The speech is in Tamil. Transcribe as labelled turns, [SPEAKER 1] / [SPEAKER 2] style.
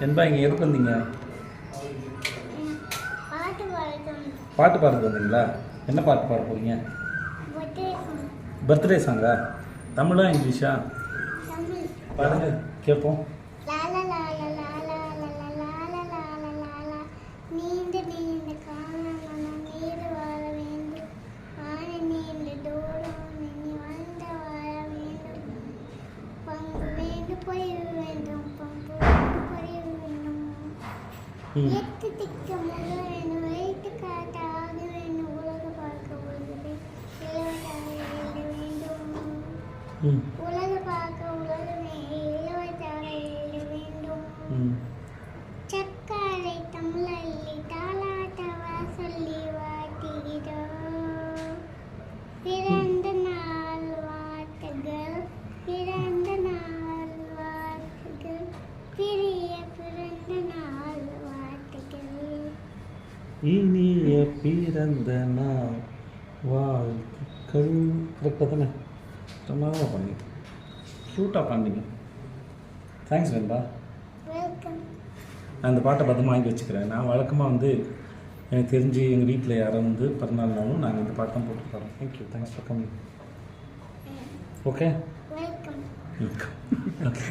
[SPEAKER 1] என்பா இங்கே எதுக்கு வந்தீங்க?
[SPEAKER 2] பாட்டு
[SPEAKER 1] பாடுறது வந்தீங்களா? என்ன பாட்டு பாட போகிறீங்க பர்த்டே சாங்கா தமிழா இங்கிலீஷா? பாருங்க கேட்போம்
[SPEAKER 2] லாலா லாலா லாலா உலக பார்க்க உலகமே எழுத வேண்டும்.
[SPEAKER 1] இனிய பிறந்த நாள் வாழ்த்துக்கள் கரெக்டாக தானே? பிரமாதமாக பண்ணீங்க. ஷூட்டாக பண்ணீங்க. தேங்க்ஸ் வெண்பா. நான் இந்த பாட்டை பத்திரமா வாங்கி வச்சுக்கிறேன். நான் வழக்கமாக வந்து எனக்கு தெரிஞ்சு எங்கள் வீட்டில் யாரும் வந்து பிறந்தநாள்னாலும் நாங்கள் இந்த பாட்டு தான் போட்டு தரோம் thank you thanks for coming okay okay